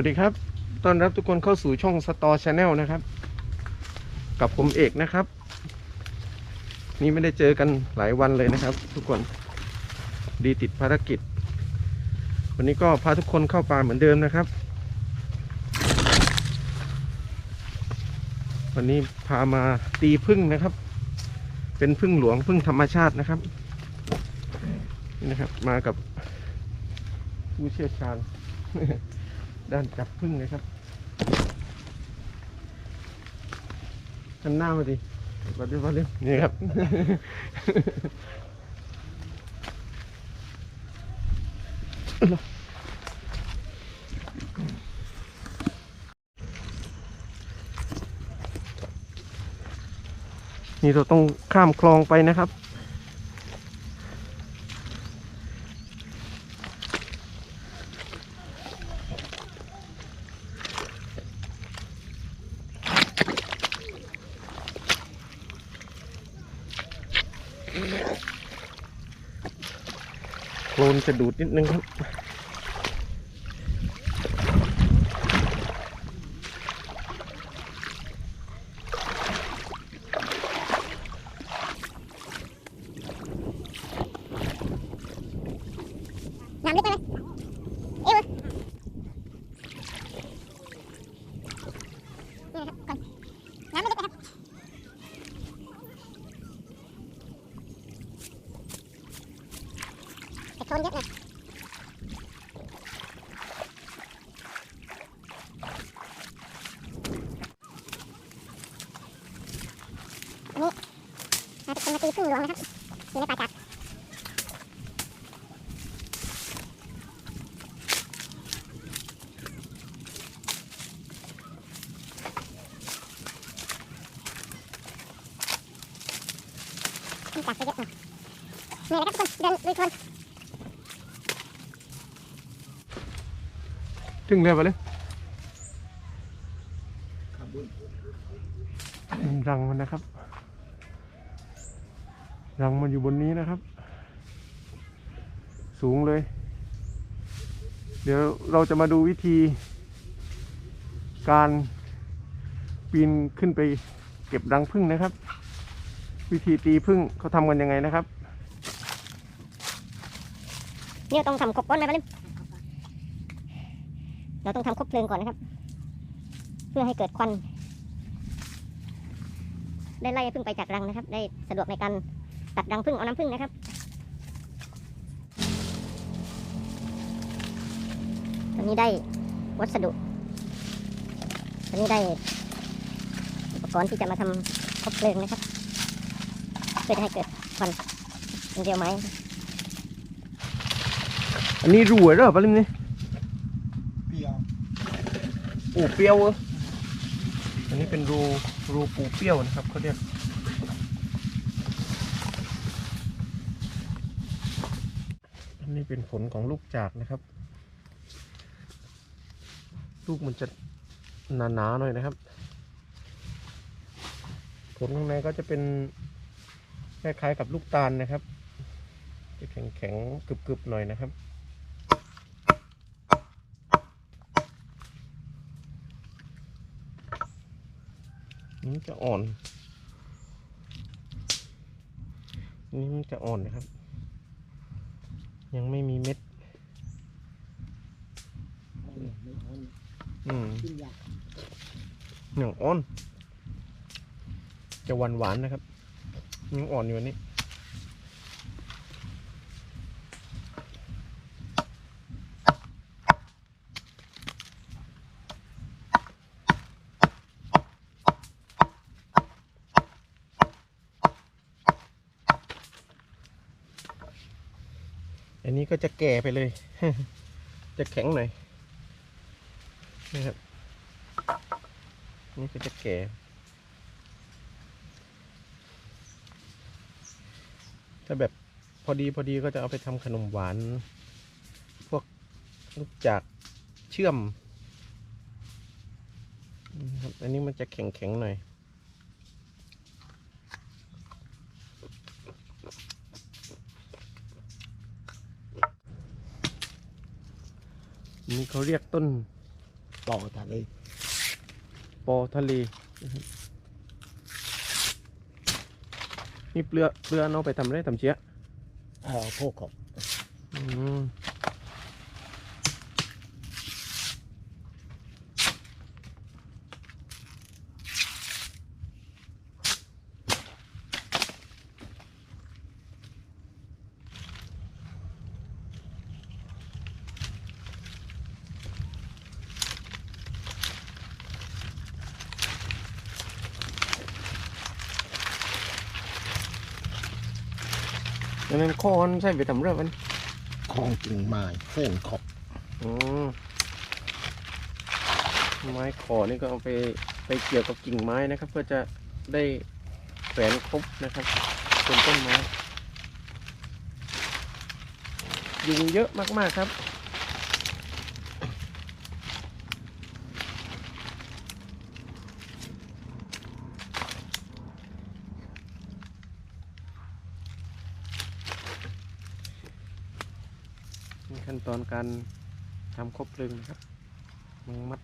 วัสดีครับ ต้อนรับทุกคนเข้าสู่ช่องสตอร์ชาแนลนะครับ กับผมเอกนะครับ นี่ไม่ได้เจอกันหลายวันเลยนะครับ ทุกคน ดีติดภารกิจ วันนี้ก็พาทุกคนเข้าป่าเหมือนเดิมนะครับ วันนี้พามาตีพึ่งนะครับ เป็นพึ่งหลวงพึ่งธรรมชาตินะครับนี่นะครับ มากับผู้เชี่ยวชาญ ด้านจับพึ่งนะครับหันหน้ามาดิมาดิมาดินี่ครับ นี่เราต้องข้ามคลองไปนะครับ นจะดูดนิดนึงครับ น้ำลึกไปไหมเอวนี่นะครับก่อนน้ำไม่ลึกนะครับแต่โคลนเยอะเลยอันนี้เราจะเป็นมาตี พึ่งหลวงนะครับอยู่ในป่าจัดขึ้นจากไปเยอะหน่อยเหนื่อยนะครับทุกคน เดินลุยชนถึงเรือไปเลยรังมันนะครับ รังมันอยู่บนนี้นะครับ สูงเลย เดี๋ยวเราจะมาดูวิธี การปีนขึ้นไปเก็บรังผึ้งนะครับ วิธีตีผึ้งเขาทำกันยังไงนะครับ เนี่ยต้องทำครบก้อนไหมปะลิมเราต้องทำครบเพลิงก่อนนะครับ เพื่อให้เกิดควันได้ไล่พึ่งไปจากรังนะครับ ได้สะดวกในการ ตัดรังพึ่งเอาน้ำพึ่งนะครับตอนนี้ได้วัสดุตอนนี้ได้อุปกรณ์ที่จะมาทำครบเพลิงนะครับ เพื่อจะให้เกิดควันเป็นเดียวไม้อันนี้รัวเหรอปะลิมนี่เปรี้ยวปูเปรี้ยวเหรออันนี้เป็นรูรูปูเปรี้ยวนะครับเขาเรียก อันนี้ เป็นผลของลูกจากนะครับ ลูกมันจะหนาๆหน่อยนะครับ ผลข้างในก็จะเป็นคล้ายๆกับลูกตาลนะครับ จะแข็งๆกรึบๆหน่อยนะครับนี่จะอ่อน นี่มันจะอ่อนนะครับ ยังไม่มีเม็ด อืมอย่างอ่อน จะหวานหวานๆนะครับ ยังอ่อนอยู่อัน ก็จะแก่ไปเลย จะแข็งหน่อยนะครับ นี่ก็จะแก่ ถ้าแบบพอดีพอดีก็จะเอาไปทำขนมหวาน พวกลูกจากเชื่อมอันนี้มันจะแข็งแข็งหน่อย นี่เขาเรียกต้นปล่อทะเลปอทะเลนะครับนี่เปลือกเปลือกเอาไปทำอะไรทำเชี่ยเอ่อพวกของอืม นั้นค้อนใส่ไปทำเรื่องมันของกิ่งไม้เส้นขอบอ๋อไม้ขอนี่ก็เอาไปไปเกี่ยวกับกิ่งไม้นะครับ เพื่อจะได้แขวนครบนะครับบนต้นไม้ยุงเยอะมากๆครับ ตอนการทำครบเพลิงนะครับมังมัด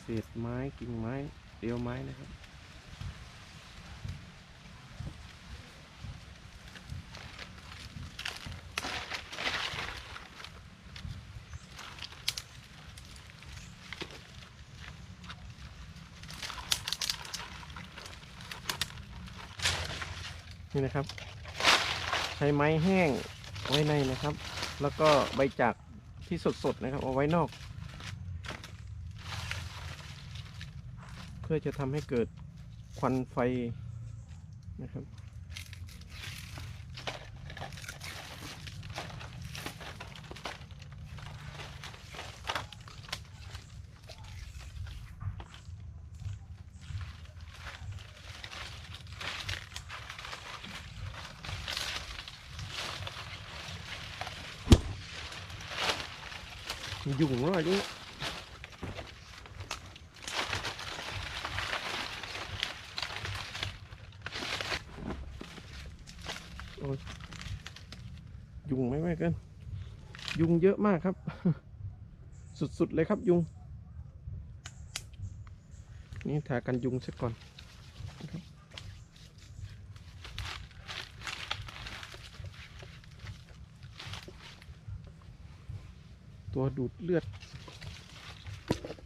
เศษไม้กิ่งไม้เดียวไม้นะครับนี่นะครับ ใช้ไม้แห้ง ไว้ในนะครับ แล้วก็ใบจากที่สดๆนะครับ เอาไว้นอก เพื่อจะทำให้เกิดควันไฟนะครับ ยุ่งแล้วนี่โอ้ยยุงไม่ไม่เกิน ยุงเยอะมากครับ สุดๆเลยครับยุง นี่ทากันยุงสักก่อนนะครับ ตัวดูดเลือด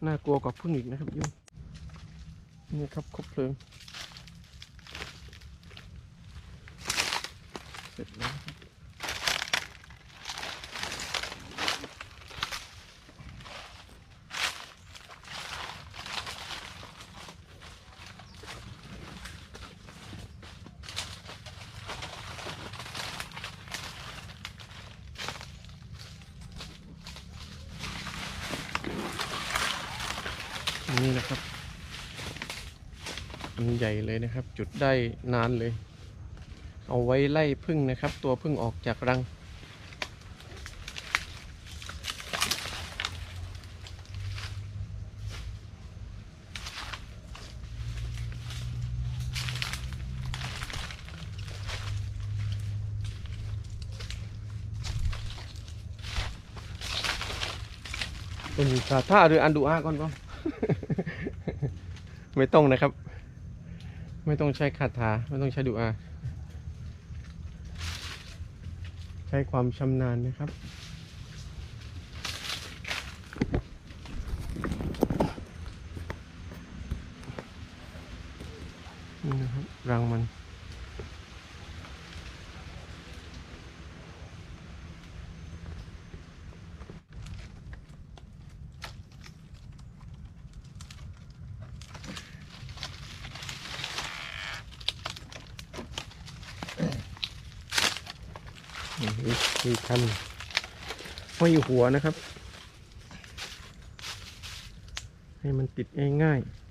น่ากลัวกว่าพึ่งอีกนะครับยุงนี่ครับครบเพลิง เสร็จแล้วครับนี่นะครับ อัน ใหญ่เลยนะครับ จุดได้นานเลย เอาไว้ไล่พึ่งนะครับ ตัวพึ่งออกจากรัง เป็นคาถาหรืออันดูอาก่อนก็ ไม่ต้องนะครับ ไม่ต้องใช้คาถาไม่ต้องใช้ดูอา ใช้ความชำนาญนะครับ นี่นะครับ รังมัน นี่วิธีทำห้อยหัวนะครับ ให้มันติดง่ายๆ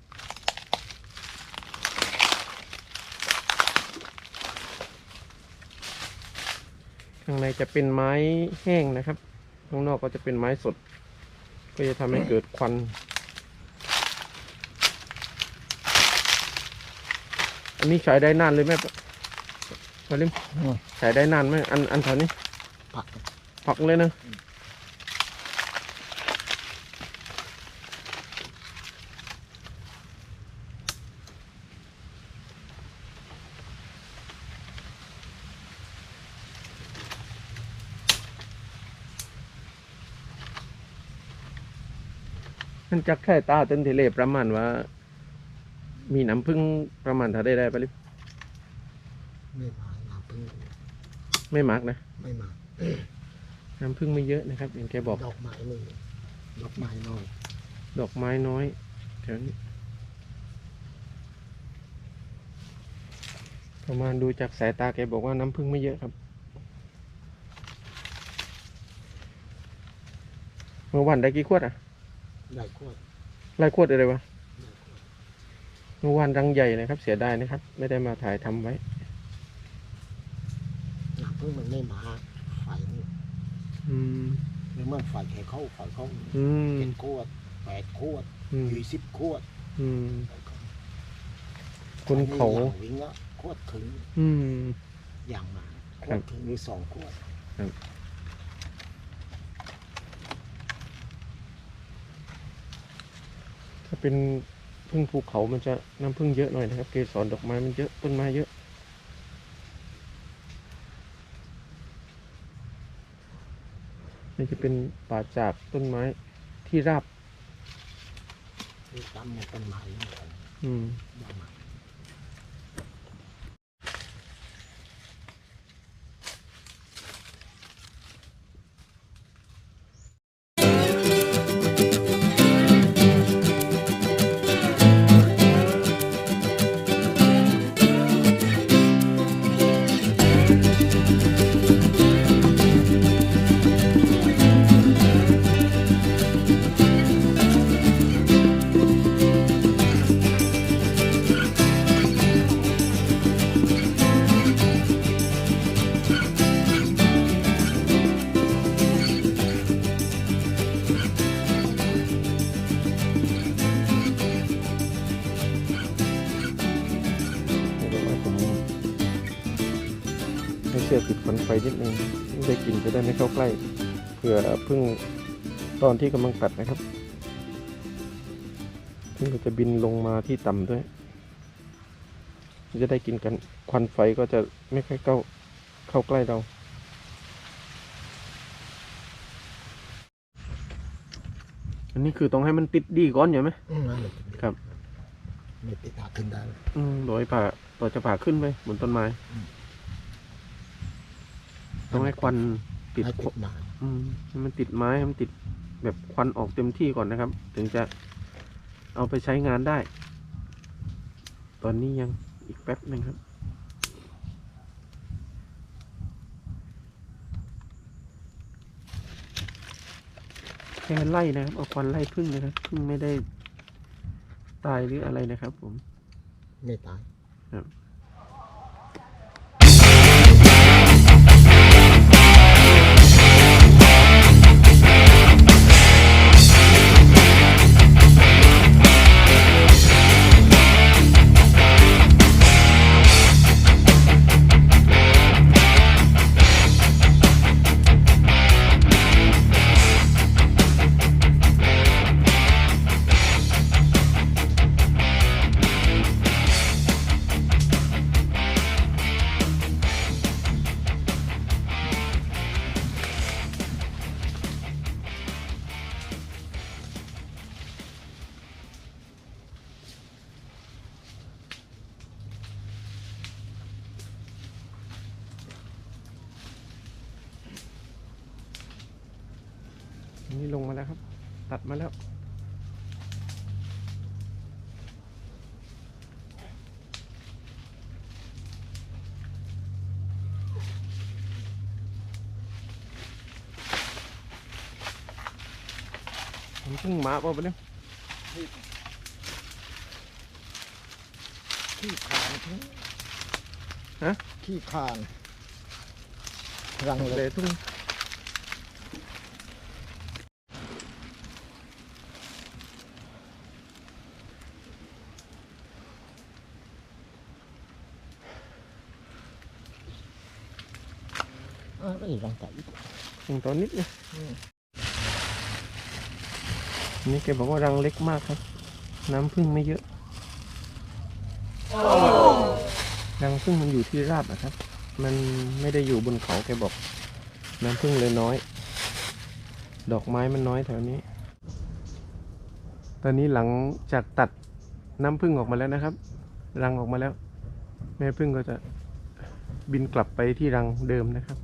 ข้างในจะเป็นไม้แห้งนะครับ ข้างนอกก็จะเป็นไม้สด ก็จะทำให้เกิดควัน อันนี้ใช้ได้นานเลยไหมปะปะลิมใช้ได้นานไหมอันอันแถวนี้ ผักผักเลยนะันจักแค่ตาต้นเทเลประมาณว่า มีน้ำพึ่งประมาณเท่าได้ได้ปะลิบไม่มากน้ำพึ่งไม่มากนะ ไม่มาก น้ำพึ่งไม่เยอะนะครับอย่างแกบอกดอกไม้นี่ดอกไม้น้อยดอกไม้น้อยแถวนี้ประมาณดูจากสายตาแกบอกว่าน้ำพึ่งไม่เยอะครับ เมื่อวันได้กี่ขวดอะได้ขวดไล่ขวดอะไรวะได้ขวดเมื่อวานรังใหญ่นะครับ เสียดายนะครับ ไม่ได้มาถ่ายทำไว้น้ำพึ่งมันไม่มาไฟนี่ อืมหรือมันไฟแค่เข้าไฟเข้าอืม เจ็ดขวดแปดขวดอืม ยี่สิบขวดอืมไฟเข้าคนเขา อันนี้อย่างวิ่งอะขวดถึงอืม อย่างมาขครัวบดถึงหรือสองขวดถ้าเป็นพึ่งภูเขามันจะน้ำพึ่งเยอะหน่อยนะครับ เกสรดอกไม้มันเยอะต้นไม้เยอะ นี่จะเป็นป่าจากต้นไม้ที่ราบ ที่ตามในต้นไม้นี่ของอืมดอกไม้ ไม่ได้กลินจะได้ไม่เข้าใกล้เผื่อพึ่งตอนที่กำลังตัดนะครับพึ่งก็จะบินลงมาที่ต่ำด้วย จะได้กินกันควันไฟก็จะไม่ค่อยเข้าเข้าใกล้เราอันนี้คือต้องให้มันติดดีก่อนใช่ไหมอืมนั่นแหละครับ ไม่ติดหาขึ้นได้อืมโดยผ่าต่อจะผ่าขึ้นไปบนต้นไม้อืมต้องให้ควัน ติดให้ติดไม้อืมให้มันติดไม้ให้มันติดแบบควันออกเต็มที่ก่อนนะครับ ถึงจะเอาไปใช้งานได้ ตอนนี้ยังอีกแป๊บหนึ่งครับ แค่ไล่นะครับ เอาควันไล่พึ่งนะครับพึ่งไม่ได้ตายหรืออะไรนะครับผม ไม่ตายอัน นี้ลงมาแล้วครับ ตัดมาแล้วมันเพิ่งมาเปล่าปะเนี่ยขี้คานทิ้งฮะขี้คานรังเลเลยยทุ่ง อ้าวอีรังไก่ถึงตอนนิดเนี่ยอืมอันนี่แกบอกว่ารังเล็กมากครับ น้ำพึ่งไม่เยอะรังพึ่งมันอยู่ที่ราบอะครับ มันไม่ได้อยู่บนเขาแกบอก น้ำพึ่งเลยน้อย ดอกไม้มันน้อยแถวนี้ ตอนนี้หลังจากตัดน้ำพึ่งออกมาแล้วนะครับ รังออกมาแล้ว แม่พึ่งก็จะบินกลับไปที่รังเดิมนะครับ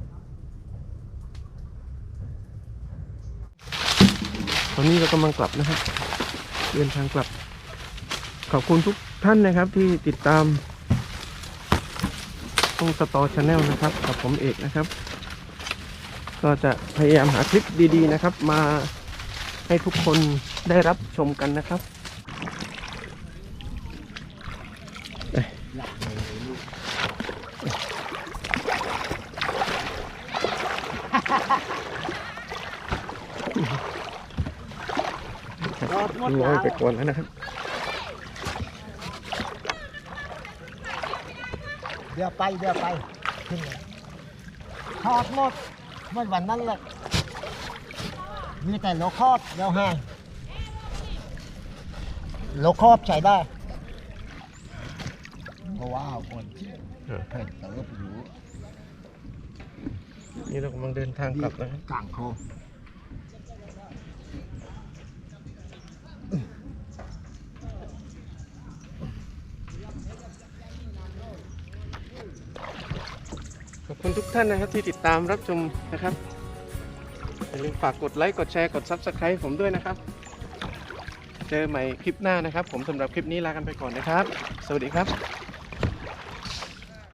อนนี้เรากำลังกลับนะครับเดินทางกลับ ขอบคุณทุกท่านนะครับที่ติดตามช่องสตอชาแนลนะครับ กับผมเอกนะครับ ก็จะพยายามหาคลิปดีๆนะครับ มาให้ทุกคนได้รับชมกันนะครับ ลักเลยลูกรอดหมดร้อยแล้วไปก่อนแล้วนะครับเดี๋ยวไปเดี๋ยวไปขึ้นเลยทอดหมดเมื่อวันนั้นแหละมีแต่โลคอบเดี๋ยวให้โลคอบใช้ได้เพราะว่าคนที่เออเพิ่นเติบอยู่นี่เรากำลังเดินทางกลับนะครับกลางโคง ขอบ คุณทุกท่านนะครับที่ติดตามรับชมนะครับอย่าลืมฝากกดไลค์กดแชร์กด Subscribe ผมด้วยนะครับ เจอใหม่คลิปหน้านะครับ ผมสำหรับคลิปนี้ลากันไปก่อนนะครับ สวัสดีครับ